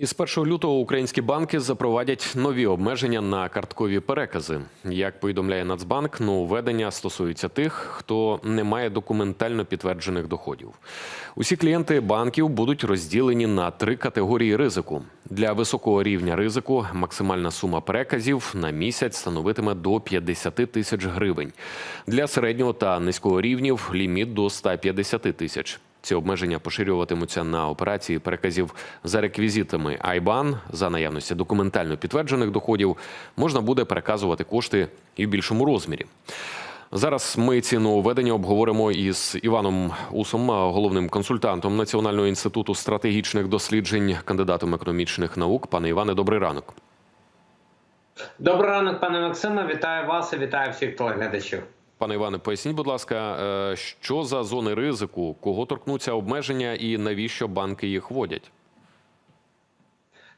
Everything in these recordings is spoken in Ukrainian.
Із 1 лютого українські банки запровадять нові обмеження на карткові перекази. Як повідомляє Нацбанк, нововведення стосуються тих, хто не має документально підтверджених доходів. Усі клієнти банків будуть розділені на три категорії ризику. Для високого рівня ризику максимальна сума переказів на місяць становитиме до 50 тисяч гривень. Для середнього та низького рівнів ліміт до 150 тисяч. Ці обмеження поширюватимуться на операції переказів за реквізитами IBAN. За наявності документально підтверджених доходів можна буде переказувати кошти і в більшому розмірі. Зараз ми ці нововведення обговоримо із Іваном Усом, головним консультантом Національного інституту стратегічних досліджень, кандидатом економічних наук. Пане Іване, добрий ранок. Добрий ранок, пане Максиме. Вітаю вас і вітаю всіх телеглядачів. Пане Іване, поясніть, будь ласка, е, що за зони ризику, кого торкнуться обмеження і навіщо банки їх вводять?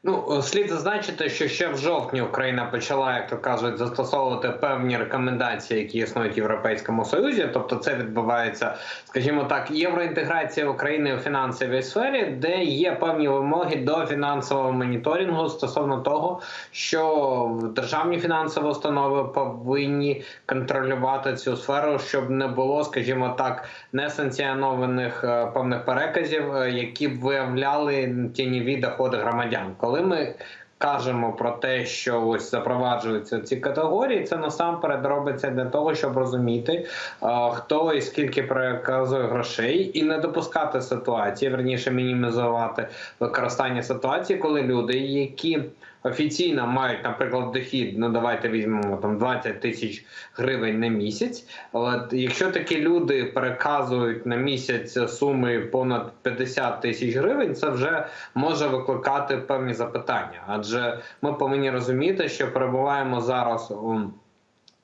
Ну, слід зазначити, що ще в жовтні Україна почала, як то кажуть, застосовувати певні рекомендації, які існують в Європейському Союзі. Тобто, це відбувається, скажімо так, євроінтеграція України у фінансовій сфері, де є певні вимоги до фінансового моніторингу стосовно того, що державні фінансові установи повинні контролювати цю сферу, щоб не було, скажімо так, несанкціонованих е, певних переказів, е, які б виявляли тіньові доходи громадян. Коли ми кажемо про те, що ось запроваджуються ці категорії, це насамперед робиться для того, щоб розуміти, хто і скільки переказує грошей, і не допускати ситуації, верніше мінімізувати використання ситуації, коли люди, які офіційно мають, наприклад, дохід, ну давайте візьмемо там 20 тисяч гривень на місяць. От якщо такі люди переказують на місяць суми понад 50 тисяч гривень, це вже може викликати певні запитання, адже ми повинні розуміти, що перебуваємо зараз у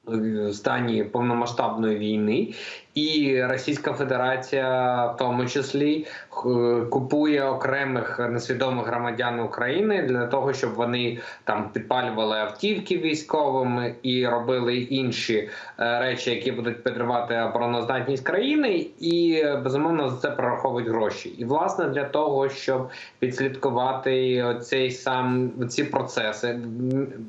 в стані повномасштабної війни, і Російська Федерація, в тому числі, х- купує окремих несвідомих громадян України для того, щоб вони там підпалювали автівки військовими і робили інші е, речі, які будуть підривати обороноздатність країни, і е, безумовно за це прораховують гроші. І власне для того, щоб підслідкувати цей сам ці процеси,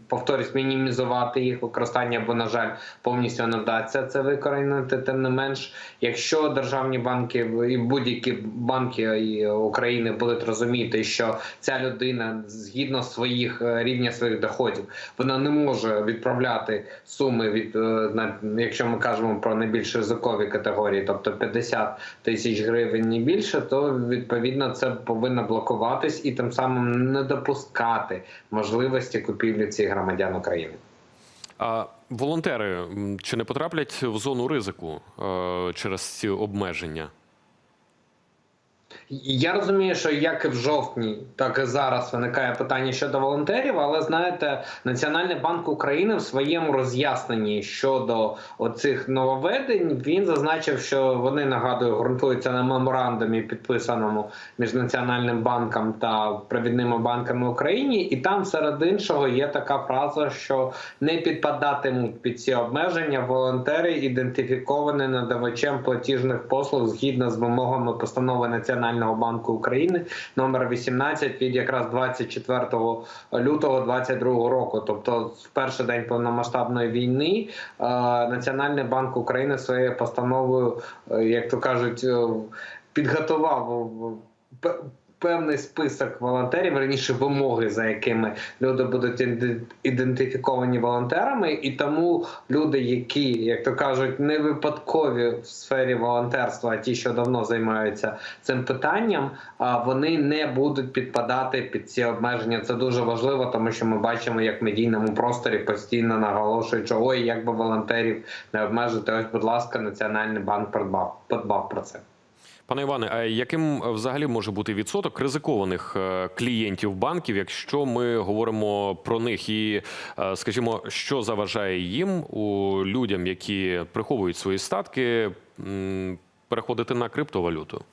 повторюсь, мінімізувати їх використання, бо на жаль, повністю не вдасться це викорінити. Тим не менш, якщо державні банки і будь-які банки України будуть розуміти, що ця людина згідно своїх е, рівня своїх доходів, вона не може відправляти суми від е, на якщо ми кажемо про найбільш ризикові категорії, тобто 50 тисяч гривень і більше, то відповідно це повинно блокуватись і тим самим не допускати можливості купівлі цих громадян України. А волонтери чи не потраплять в зону ризику е, через ці обмеження? Я розумію, що як і в жовтні, так і зараз виникає питання щодо волонтерів. Але знаєте, Національний банк України в своєму роз'ясненні щодо оцих нововведень він зазначив, що вони нагадую ґрунтуються на меморандумі, підписаному між національним банком та провідними банками України, і там серед іншого є така фраза, що не підпадатимуть під ці обмеження волонтери, ідентифіковані надавачем платіжних послуг згідно з вимогами постанови Національного банку України номер 18 від якраз 24 лютого 2022 року. Тобто, в перший день повномасштабної війни е, Національний банк України своєю постановою, е, як то кажуть, е, підготував певний список волонтерів, раніше вимоги, за якими люди будуть ідентифіковані волонтерами, і тому люди, які, як то кажуть, не випадкові в сфері волонтерства, а ті, що давно займаються цим питанням, вони не будуть підпадати під ці обмеження. Це дуже важливо, тому що ми бачимо, як в медійному просторі постійно наголошують, що ой, як би волонтерів не обмежити. Ось, будь ласка, Національний банк подбав, подбав про це. Пане Іване, а яким е, взагалі може бути відсоток ризикованих е, клієнтів банків, якщо ми говоримо про них, і е, скажімо, що заважає їм у людям, які приховують свої статки, переходити на криптовалюту?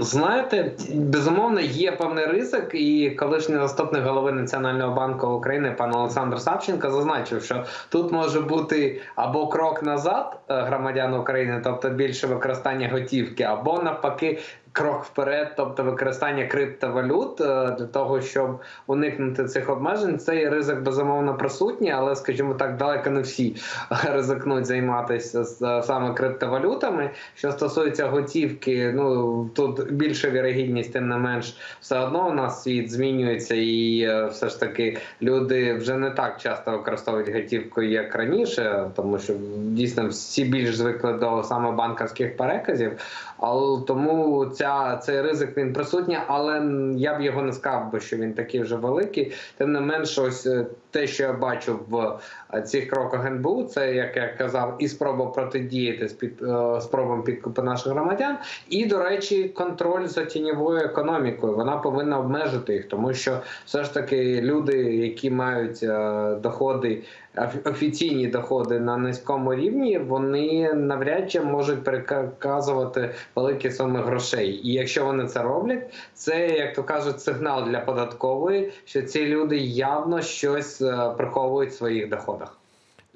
Знаєте, безумовно, є певний ризик, і колишній заступник голови Національного банку України пан Олександр Савченко зазначив, що тут може бути або крок назад е, громадян України, тобто більше використання готівки, або навпаки крок вперед, тобто використання криптовалют е, для того, щоб уникнути цих обмежень. Цей ризик безумовно присутній, але скажімо так, далеко не всі ризикнуть займатися е, саме криптовалютами. Що стосується готівки, ну тут більша вірогідність, тим не менш, все одно у нас світ змінюється, і е, все ж таки люди вже не так часто використовують готівку, як раніше, тому що дійсно всі більш звикли до саме банківських переказів. Але тому ця цей ризик він присутній, але я б його не сказав, би, що він такий вже великий. Тим не менш, ось е, те, що я бачу в е, цих кроках НБУ, це як я казав, і спроба протидіяти з під е, спробам підкупу наших громадян, і до речі, контроль за тіньовою економікою. Вона повинна обмежити їх, тому що все ж таки люди, які мають доходи. Офі- Офіційні доходи на низькому рівні вони навряд чи можуть переказувати великі суми грошей. І якщо вони це роблять, це як то кажуть, сигнал для податкової, що ці люди явно щось е, приховують в своїх доходах.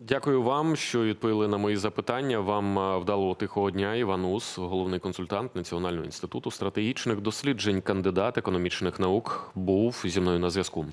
Дякую вам, що відповіли на мої запитання. Вам е, вдалого тихого дня. Іван Ус, головний консультант Національного інституту стратегічних досліджень, кандидат економічних наук, був зі мною на зв'язку.